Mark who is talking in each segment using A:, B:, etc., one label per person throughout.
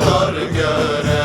A: dar göre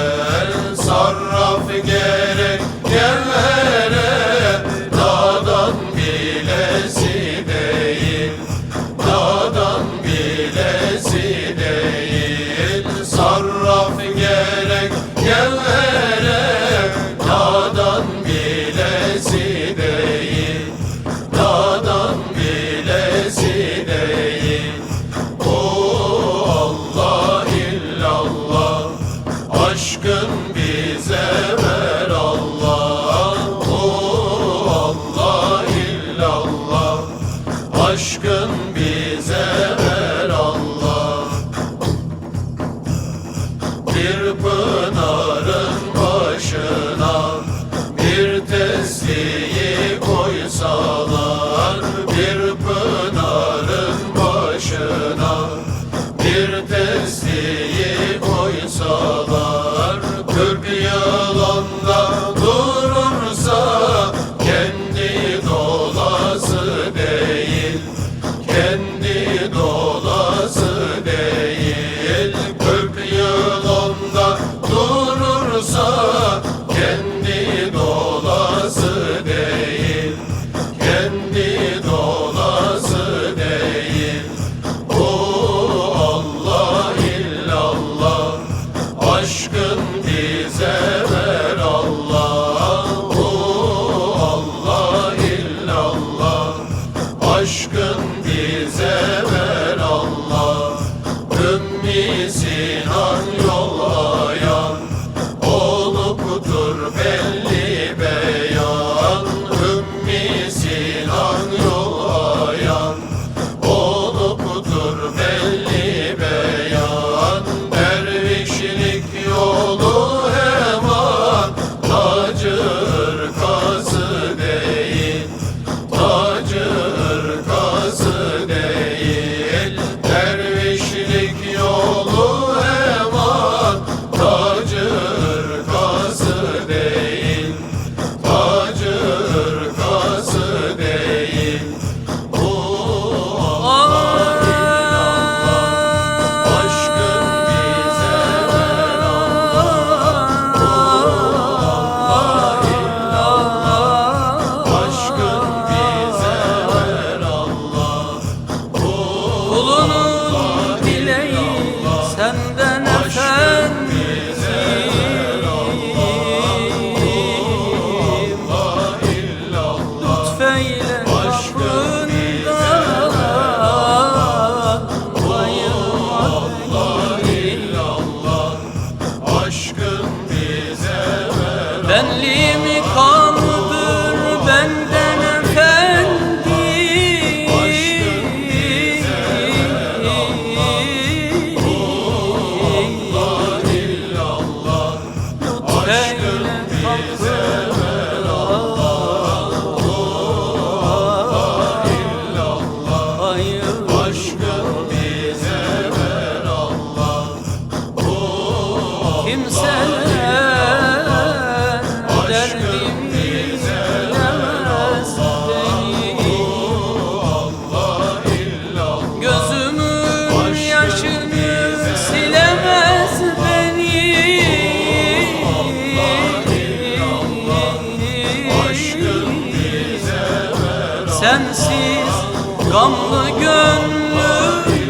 A: aşkın bize ver Allah. Oh Allah illallah. Aşkın bize ver Allah. Bir
B: pınar olsa sensiz gamlı gönlüm.